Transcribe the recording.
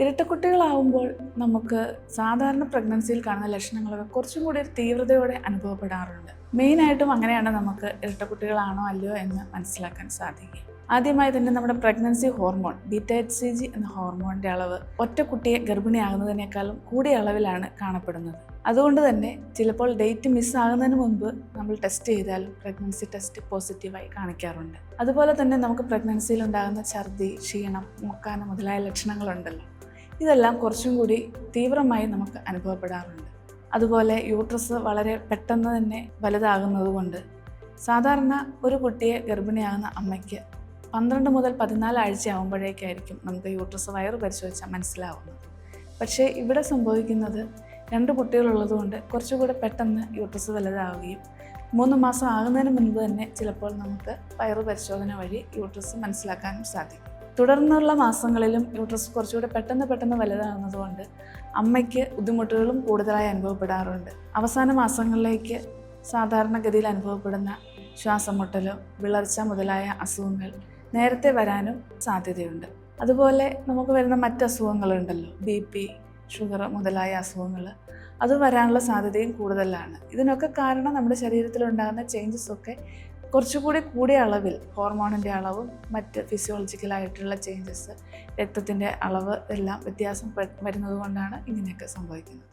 ഇരട്ടക്കുട്ടികളാവുമ്പോൾ നമുക്ക് സാധാരണ പ്രഗ്നൻസിയിൽ കാണുന്ന ലക്ഷണങ്ങളൊക്കെ കുറച്ചും കൂടി തീവ്രതയോടെ അനുഭവപ്പെടാറുണ്ട്. മെയിനായിട്ടും അങ്ങനെയാണ് നമുക്ക് ഇരട്ടക്കുട്ടികളാണോ അല്ലയോ എന്ന് മനസ്സിലാക്കാൻ സാധിക്കുക. ആദ്യമായി തന്നെ നമ്മുടെ pregnancy hormone beta C G എന്ന ഹോർമോണിന്റെ അളവ് ഒറ്റ കുട്ടിയെ ഗർഭിണിയാകുന്നതിനേക്കാളും കൂടിയ അളവിലാണ് കാണപ്പെടുന്നത്. അതുകൊണ്ട് തന്നെ ചിലപ്പോൾ ഡേറ്റ് മിസ്സാകുന്നതിന് മുമ്പ് നമ്മൾ ടെസ്റ്റ് ചെയ്താലും പ്രഗ്നൻസി ടെസ്റ്റ് പോസിറ്റീവായി കാണിക്കാറുണ്ട്. അതുപോലെ തന്നെ നമുക്ക് പ്രഗ്നൻസിയിൽ ഉണ്ടാകുന്ന ഛർദി ക്ഷീണം മുക്കാനം മുതലായ ലക്ഷണങ്ങളുണ്ടല്ലോ. ഇതെല്ലാം കുറച്ചും കൂടി തീവ്രമായി നമുക്ക് അനുഭവപ്പെടാറുണ്ട്. അതുപോലെ യൂട്രസ് വളരെ പെട്ടെന്ന് തന്നെ വലുതാകുന്നതുകൊണ്ട് സാധാരണ ഒരു കുട്ടിയെ ഗർഭിണിയാകുന്ന അമ്മയ്ക്ക് പന്ത്രണ്ട് മുതൽ പതിനാല് ആഴ്ച ആകുമ്പോഴേക്കായിരിക്കും നമുക്ക് യൂട്രസ് വയറ് പരിശോധിച്ചാൽ മനസ്സിലാവുന്നത്. പക്ഷേ ഇവിടെ സംഭവിക്കുന്നത് രണ്ട് കുട്ടികളുള്ളതുകൊണ്ട് കുറച്ചുകൂടെ പെട്ടെന്ന് യൂട്രസ് വലുതാവുകയും മൂന്ന് മാസം ആകുന്നതിന് മുൻപ് തന്നെ ചിലപ്പോൾ നമുക്ക് വയറ് പരിശോധന വഴി യൂട്രസ് മനസ്സിലാക്കാനും സാധിക്കും. തുടർന്നുള്ള മാസങ്ങളിലും യൂട്രസ് കുറച്ചുകൂടെ പെട്ടെന്ന് പെട്ടെന്ന് വലുതാകുന്നതുകൊണ്ട് അമ്മയ്ക്ക് ബുദ്ധിമുട്ടുകളും കൂടുതലായി അനുഭവപ്പെടാറുണ്ട്. അവസാന മാസങ്ങളിലേക്ക് സാധാരണഗതിയിൽ അനുഭവപ്പെടുന്ന ശ്വാസം മുട്ടലോ വിളർച്ച മുതലായ അസുഖങ്ങൾ നേരത്തെ വരാനും സാധ്യതയുണ്ട്. അതുപോലെ നമുക്ക് വരുന്ന മറ്റ് അസുഖങ്ങളുണ്ടല്ലോ. ബി പി ഷുഗർ മുതലായ അസുഖങ്ങൾ അത് വരാനുള്ള സാധ്യതയും കൂടുതലാണ്. ഇതിനൊക്കെ കാരണം നമ്മുടെ ശരീരത്തിലുണ്ടാകുന്ന ചേഞ്ചസ് ഒക്കെ കുറച്ചുകൂടി കൂടിയ അളവിൽ ഹോർമോണിന്റെ അളവും മറ്റ് ഫിസിയോളജിക്കലായിട്ടുള്ള ചേഞ്ചസ് രക്തത്തിന്റെ അളവ് എല്ലാം വ്യത്യാസം വരുന്നത് കൊണ്ടാണ് ഇങ്ങനെയൊക്കെ സംഭവിക്കുന്നത്.